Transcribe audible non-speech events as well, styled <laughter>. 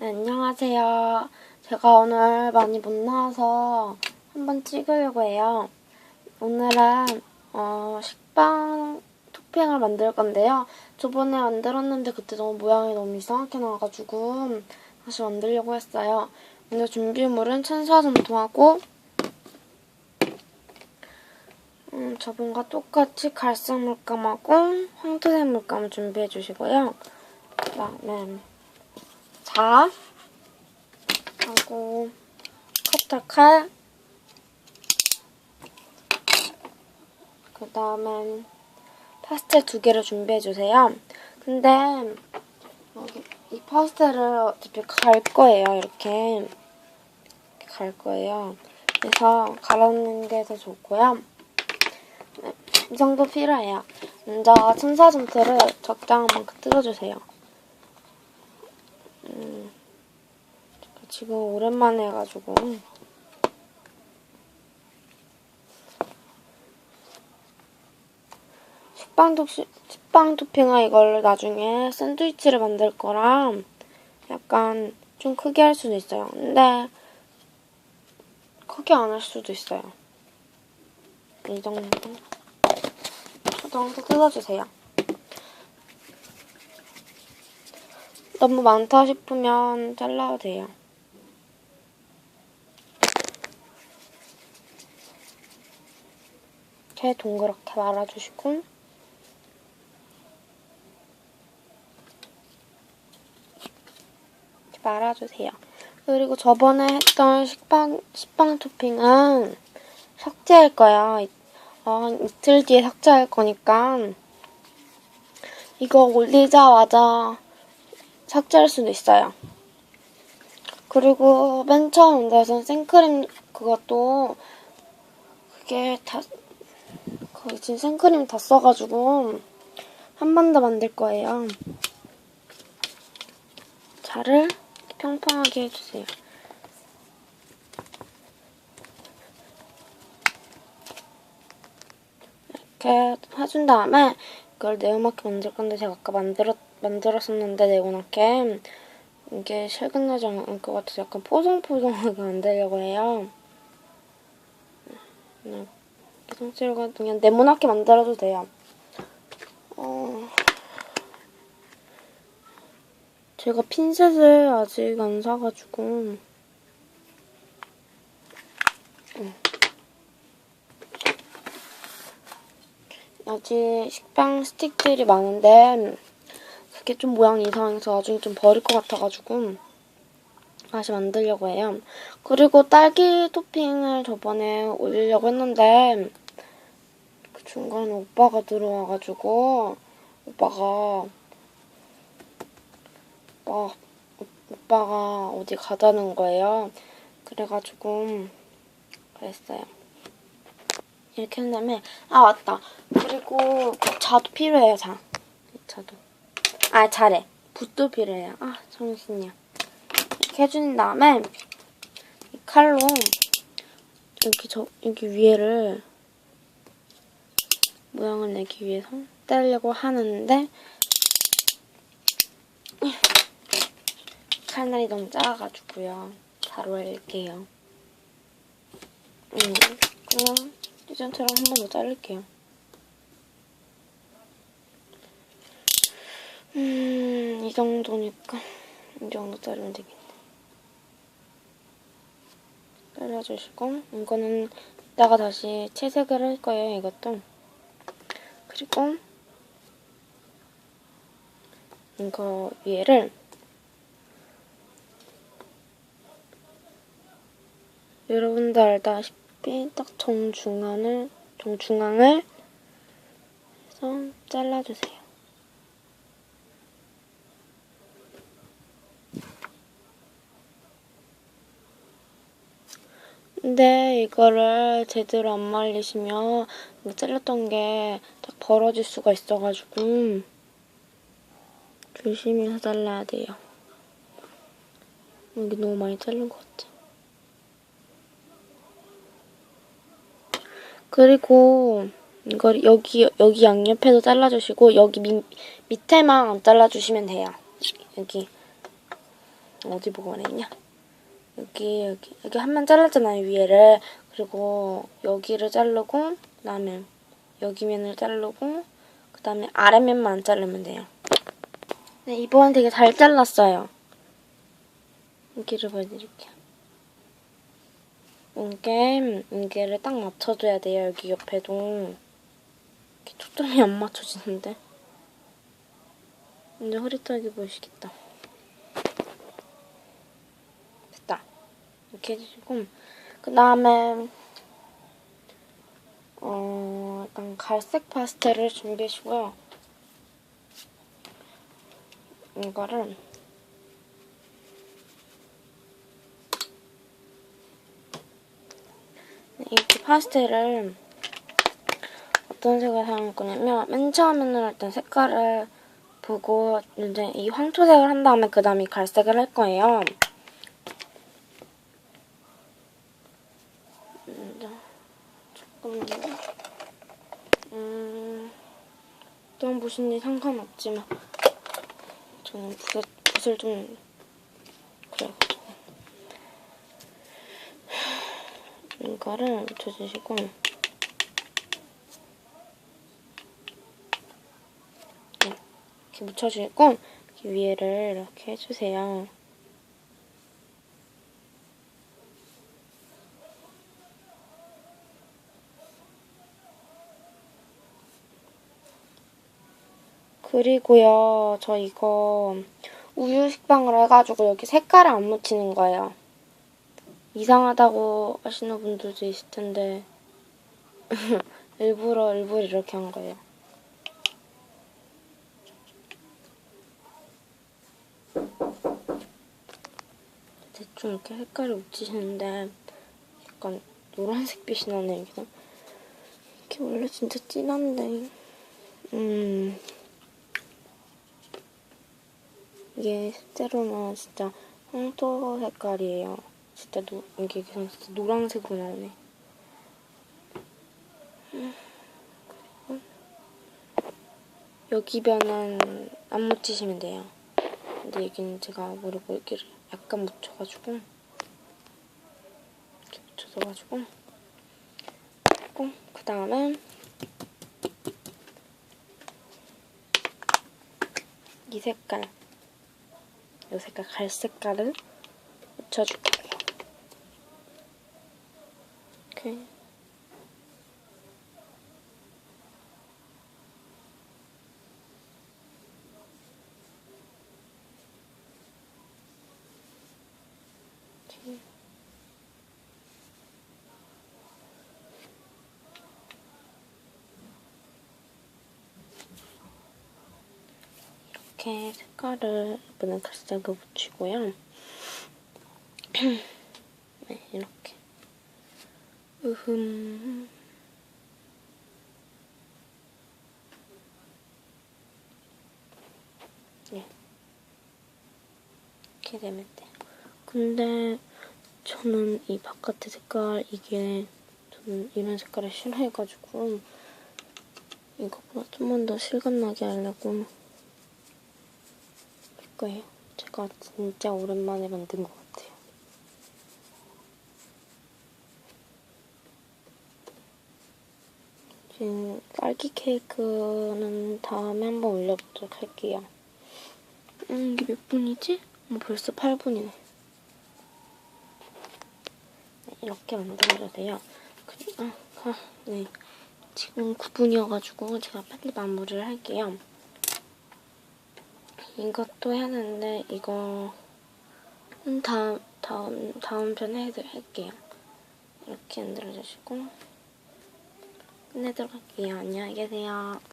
네, 안녕하세요. 제가 오늘 많이 못 나와서 한번 찍으려고 해요. 오늘은 어, 식빵 토핑을 만들 건데요. 저번에 만들었는데 그때 너무 모양이 너무 이상하게 나와가지고 다시 만들려고 했어요. 오늘 준비물은 천사점토하고 음, 저번과 똑같이 갈색 물감하고 황토색 물감을 준비해 주시고요. 그다음에 자 하고 커터 칼 그 다음에 파스텔 두 개를 준비해 주세요. 근데 이 파스텔을 어차피 갈 거예요. 이렇게 갈 거예요. 그래서 갈아놓는 게 더 좋고요. 네, 이 정도 필요해요. 먼저 천사점토를 적당한 만큼 뜯어주세요. 지금 오랜만에 해가지고 식빵 토핑, 식빵 토핑은 이걸 나중에 샌드위치를 만들 거라 약간 좀 크게 할 수도 있어요. 근데 크게 안 할 수도 있어요. 이 정도 이 정도 뜯어주세요. 너무 많다 싶으면 잘라도 돼요. 이렇게 동그랗게 말아주시고 이렇게 말아주세요. 그리고 저번에 했던 식빵, 식빵 토핑은 삭제할 거야. 어, 한 이틀 뒤에 삭제할 거니까 이거 올리자마자 삭제할 수도 있어요. 그리고 맨 처음 만들었던 생크림 그것도 그게 다 거의 지금 생크림 다 써가지고 한 번 더 만들 거예요. 자를 평평하게 해주세요. 이렇게 해준 다음에 이걸 네모나게 만들 건데 제가 아까 만들었, 만들었었는데 네모나게 이게 실근나지 않을 것 같아서 약간 포송포송하게 만들려고 해요. 성질가 그냥 네모나게 만들어도 돼요. 어... 제가 핀셋을 아직 안 사가지고 음. 아직 식빵 스틱들이 많은데 그게 좀 모양이 이상해서 나중에 좀 버릴 것 같아가지고 다시 만들려고 해요. 그리고 딸기 토핑을 저번에 올리려고 했는데 그 중간에 오빠가 들어와가지고 오빠가 오빠, 오빠가 어디 가자는 거예요. 그래가지고 그랬어요. 이렇게 한 다음에 아 맞다. 그리고 자도 필요해요. 자. 자도. 아 잘해. 붓도 필요해요. 아 정신이야. 이렇게 해준 다음에 이 칼로 이렇게 저 여기 위에를 모양을 내기 위해서 떼려고 하는데 칼날이 너무 작아가지고요. 잘 올릴게요. 음, 그냥 예전처럼 한 번 더 자를게요. 음, 이 정도니까 이 정도 자르면 되겠네. 잘라주시고 이거는 이따가 다시 채색을 할 거예요. 이것도. 그리고 이거 위에를 여러분들 알다시피 딱 정중앙을 정중앙을 해서 잘라주세요. 근데 이거를 제대로 안 말리시면 이거 잘랐던 게 딱 벌어질 수가 있어가지고 조심해서 잘라야 돼요. 여기 너무 많이 자른 것 같아. 그리고 이걸 여기 여기 양옆에도 잘라주시고 여기 밑, 밑에만 안 잘라주시면 돼요. 여기 어디 보고 말했냐? 여기 여기 여기 한 번 잘랐잖아요 위에를 그리고 여기를 자르고 그다음에 여기 면을 자르고 그다음에 아래 면만 안 자르면 돼요. 네 이번 되게 잘 잘랐어요. 여기를 보여드릴게요. 이게 이게를 딱 맞춰줘야 돼요 여기 옆에도 이렇게 초점이 안 맞춰지는데 이제 흐릿하게 보이시겠다. 됐다. 이렇게 해주시고 그 다음에 어 약간 갈색 파스텔을 준비해주고요. 이거를 이렇게 파스텔을 어떤 색을 사용할 거냐면 맨 처음에는 일단 색깔을 보고 이제 이 황토색을 한 다음에 그 다음에 갈색을 할 거예요. 이제 조금 음, 붓인지 상관없지만 저는 붓을, 붓을 좀 그래가지고 이거를 묻혀주시고 이렇게 묻혀주고 위에를 이렇게 해주세요. 그리고요, 저 이거 우유 식빵을 해가지고 여기 색깔을 안 묻히는 거예요. 이상하다고 하시는 분들도 있을 텐데 <laughs> 일부러 일부러 이렇게 한 거예요. 대충 이렇게 색깔을 묻히시는데 약간 노란색 빛이 나네요. 여기서. 이게 원래 진짜 진한데 음 이게 실제로는 진짜 황토 색깔이에요. 진짜 노, 이게 그냥 진짜 노란색으로 나오네. 여기 변은 안 묻히시면 돼요. 근데 여기는 제가 모르고 여기를 약간 묻혀가지고 이렇게 묻혀줘가지고 꼭그 다음에 이 색깔 이 색깔 갈색깔을 묻혀줄 거예요. 이렇게 이렇게 이렇게 색깔을 이번엔 갈색을 묻히고요. <clears throat> 네, 이렇게. 으흠. 네. 이렇게 되면 돼요. 근데 저는 이 바깥의 색깔 이게 저는 이런 색깔을 싫어해가지고 이거보다 좀만 더 실감나게 하려고 할 거예요. 제가 진짜 오랜만에 만든 것 같아요. 지금 딸기 케이크는 다음에 한번 올려보도록 할게요. 음, 이게 몇 분이지? 뭐 벌써 8분이네. 네, 이렇게 만들어줘야 돼요. 그리, 아, 아, 네. 지금 9분이어가지고 제가 빨리 마무리를 할게요. 이것도 해야 되는데 이거 다음 다음 다음 편에 해드 할게요. 이렇게 만들어 주시고 끝내도록 할게요. 안녕히 계세요.